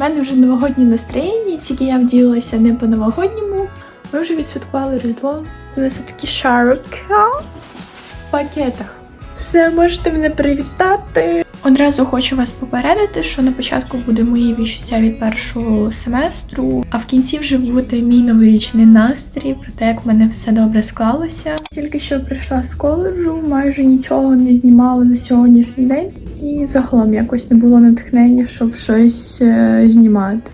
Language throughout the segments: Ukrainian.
У мене вже новогоднє настроєння, тільки я вділася не по новогодньому. Ми вже відсвяткували Різдво. У нас такі шарика в пакетах. Все, можете мене привітати. Одразу хочу вас попередити, що на початку буде мої відчуття від першого семестру, а в кінці вже буде мій новорічний настрій про те, як в мене все добре склалося. Тільки що прийшла з коледжу, майже нічого не знімала на сьогоднішній день, і загалом якось не було натхнення, щоб щось е, знімати.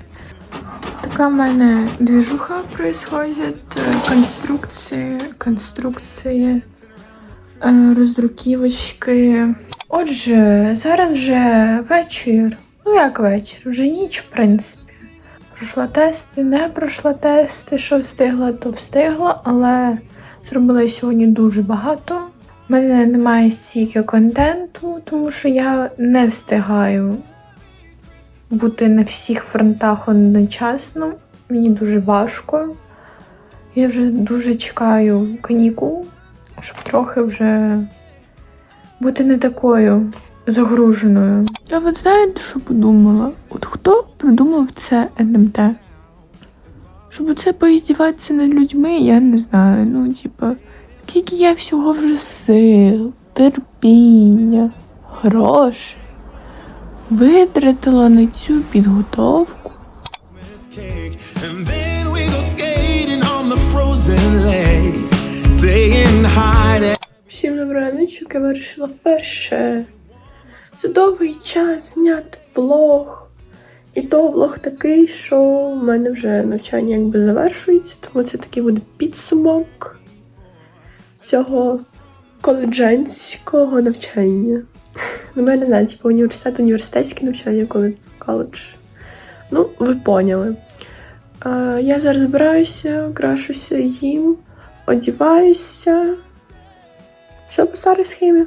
Така в мене двіжуха происходит, е, конструкції, конструкції, е, роздруківочки. Отже, зараз вже вечір. Ну як вечір? Вже ніч, в принципі. Пройшла тести, не пройшла тести. Що встигла, то встигла, але зробила сьогодні дуже багато. У мене немає стільки контенту, тому що я не встигаю бути на всіх фронтах одночасно. Мені дуже важко. Я вже дуже чекаю канікул, щоб трохи вже бути не такою загруженою. Я от знаєте, що подумала? От хто придумав це НМТ? Щоб це поіздіватися над людьми, я не знаю. Ну, типа, скільки я всього вже сил, терпіння, грошей витратила на цю підготовку. Всім добраночок, я вирішила вперше за довгий час зняти влог. І то влог такий, що в мене вже навчання якби завершується, тому це такий буде підсумок цього коледжанського навчання. Ну, я не знаю, типу університет, університетське навчання, коли коледж. Ну, ви поняли. Е, я зараз збираюся, крашуся, їм, одіваюся. Все по старій схемі.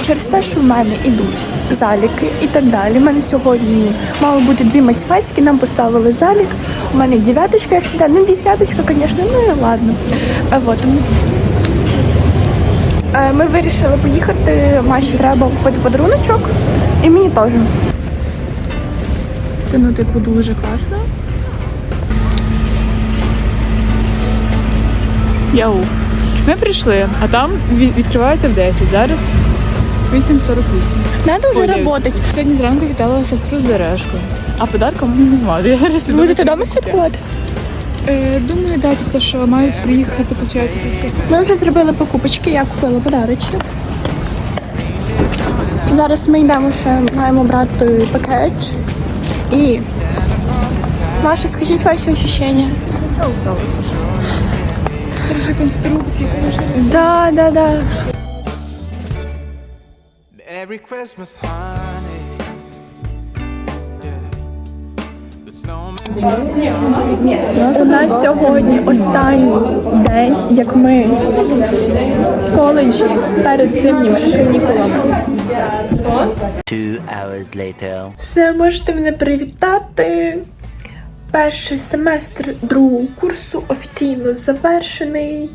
Через те, що в мене йдуть заліки і так далі. У мене сьогодні мало бути дві математики, нам поставили залік. У мене дев'яточка, як завжди, не десяточка, звісно, ну і ладно. А вот. Е, Ми вирішили поїхати, Маші треба купити подаруночок, і мені теж. Ну, типу, дуже класно. Яу. Ми прийшли, а там ві- відкривається в 10. Зараз 8.48. Надо вже Ой, працювати. Сьогодні зранку вітала сестру з Дерешкою. А подарка в немає. Я Будете вдома святкувати? Е, думаю, да, типу, що мають приїхати, виходить. Ми вже зробили покупочки, я купила подарочки. Зараз ми йдемо ще маємо брати пакет. І Маша, скажіть ваші ощущення. Дуже конструкції, конечно. Да, да, да. Merry Christmas, honey. У нас сьогодні останній день, як ми в коледжі перед зимніми канікулами. Two hours later. Все, можете мене привітати. Перший семестр другого курсу офіційно завершений.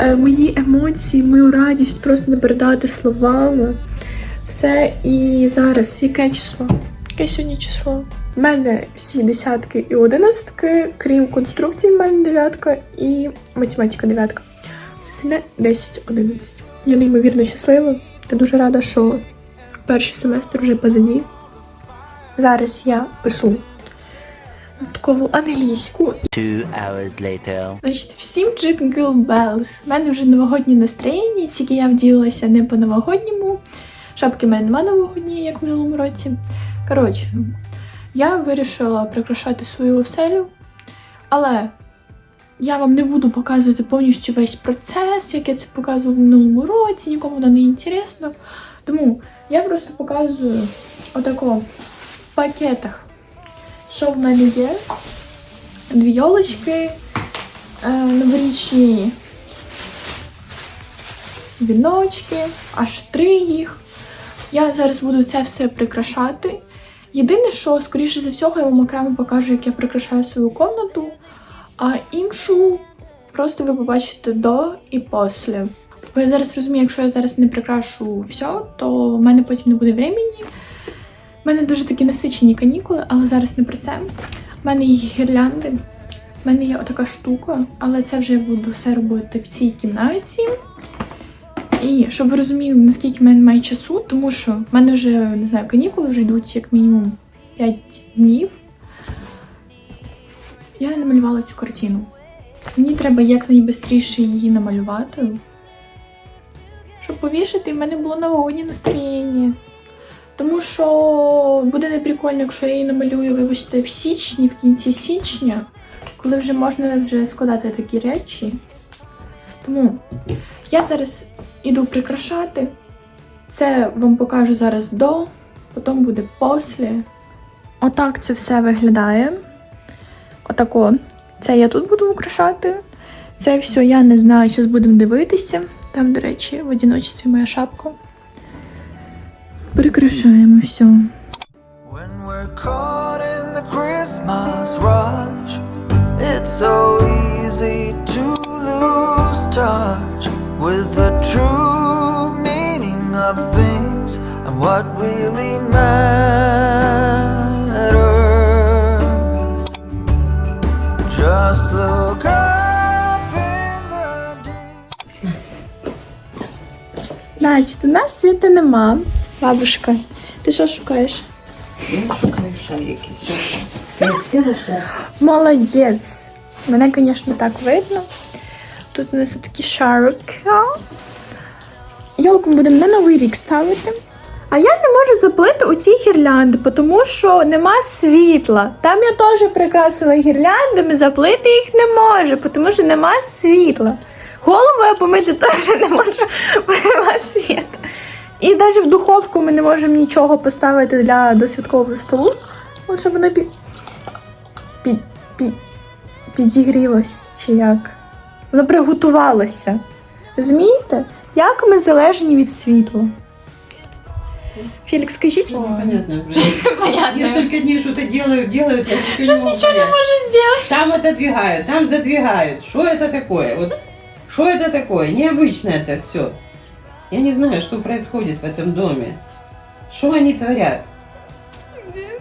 Е, Мої емоції, мою радість просто не передати словами. Все, і зараз яке число? Яке сьогодні число? У мене всі десятки і одинадцятки, крім конструкції, в мене дев'ятка і математика дев'ятка. Все сильне 10-11. Я неймовірно щаслива. Я дуже рада, що перший семестр вже позаді. Зараз я пишу такову англійську. Two hours later. Значить, всім Jingle Bells. У мене вже новогоднє настроєння, тільки я вділася не по новогодньому. Шапки в мене немає новогодньої, як в минулому році. Коротше, я вирішила прикрашати свою оселю, але я вам не буду показувати повністю весь процес, як я це показувала в минулому році, нікому воно не інтересно. Тому я просто показую отако в пакетах, що в мене є. Дві йолочки, е, новорічні віночки, аж три їх. Я зараз буду це все прикрашати. Єдине, що, скоріше за всього, я вам окремо покажу, як я прикрашаю свою комнату, а іншу Просто ви побачите до і після. Бо я зараз розумію, якщо я зараз не прикрашу все, то в мене потім не буде времени. У мене дуже такі насичені канікули, але зараз не про це. У мене є гірлянди, в мене є отака штука, але це вже я буду все робити в цій кімнаті. І щоб ви розуміли, наскільки в мене немає часу, тому що в мене вже не знаю, канікули вже йдуть як мінімум 5 днів. Я не намалювала цю картину. Мені треба якнайбистріше її намалювати. Щоб повішати, в мене було новогоднє настроєння. Тому що буде неприкольно, якщо я її намалюю, вибачте, в січні, в кінці січня, коли вже можна вже складати такі речі. Тому я зараз іду прикрашати. Це вам покажу зараз до, потім буде після. Отак це все виглядає. Отако. Це я тут буду украшати. Це все я не знаю, зараз будемо дивитися. Там, до речі, в одиночестві моя шапка. Прикрашаємо все. Значить, у нас світа нема. Бабушка, ти що шукаєш? Шукаю шарики. Красиво шарики. Молодець. Мене, звісно, так видно. Тут у нас такі шарики. Йолку будемо на новий рік ставити. А я не можу заплити у ці гірлянди, тому що нема світла. Там я теж прикрасила гірляндами, заплити їх не можу, тому що нема світла. Голову я помити теж не можу, бо нема світла. І навіть в духовку ми не можемо нічого поставити для до святкового столу, от щоб воно пі... Пі... Пі... підігрілось чи як. Воно приготувалося. Розумієте? Як ми залежні від світла? Фелікс, скажіть. Непонятно уже. Несколько дней что-то делают, делают, а теперь не могу Нічого не понять. можу зробити. Там отодвигают, там задвигают. Что это такое? Вот что это такое? Необычно это все. Я не знаю, что происходит в этом доме. Что они творят?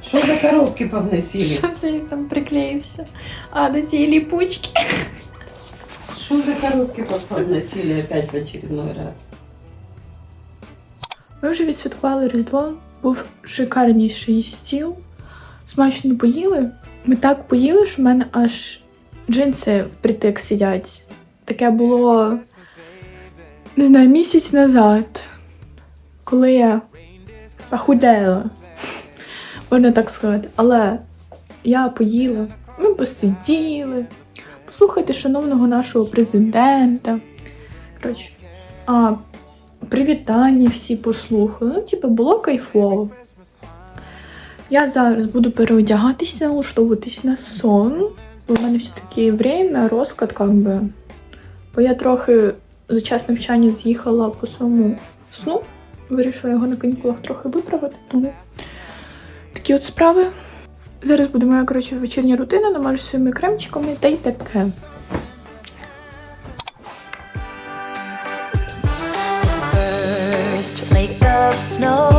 Что за коробки повносили? Що це він там приклеївся? А, до цієї ліпучки. Что за коробки повносили опять в очередной раз? Ми вже відсвяткували Різдво, був шикарніший стіл. Смачно поїли. Ми так поїли, що в мене аж джинси впритик сидять. Таке було, не знаю, місяць назад, коли я похудела, можна так сказати. Але я поїла, ми посиділи, послухайте шановного нашого президента. Коротше, а, привітання всі послухали. Ну, типу, було кайфово. Я зараз буду переодягатися, налаштовуватись на сон. В мене все-таки время, розклад, как би. Бо я трохи за час навчання з'їхала по своєму сну. Вирішила його на канікулах трохи виправити, тому такі от справи. Зараз буде моя коротше, вечірня рутина, намажу своїми кремчиками та й таке. first flake of snow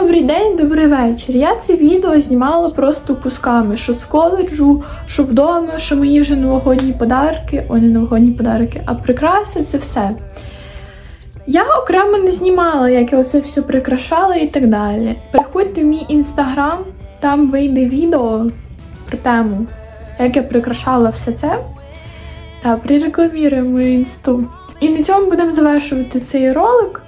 добрий день, добрий вечір. Я це відео знімала просто кусками, що з коледжу, що вдома, що мої вже новогодні подарки, о, не новогодні подарки, а прикраси це все. Я окремо не знімала, як я оце все прикрашала і так далі. Переходьте в мій інстаграм, там вийде відео про тему, як я прикрашала все це. Та прирекламіруємо інсту. І на цьому будемо завершувати цей ролик.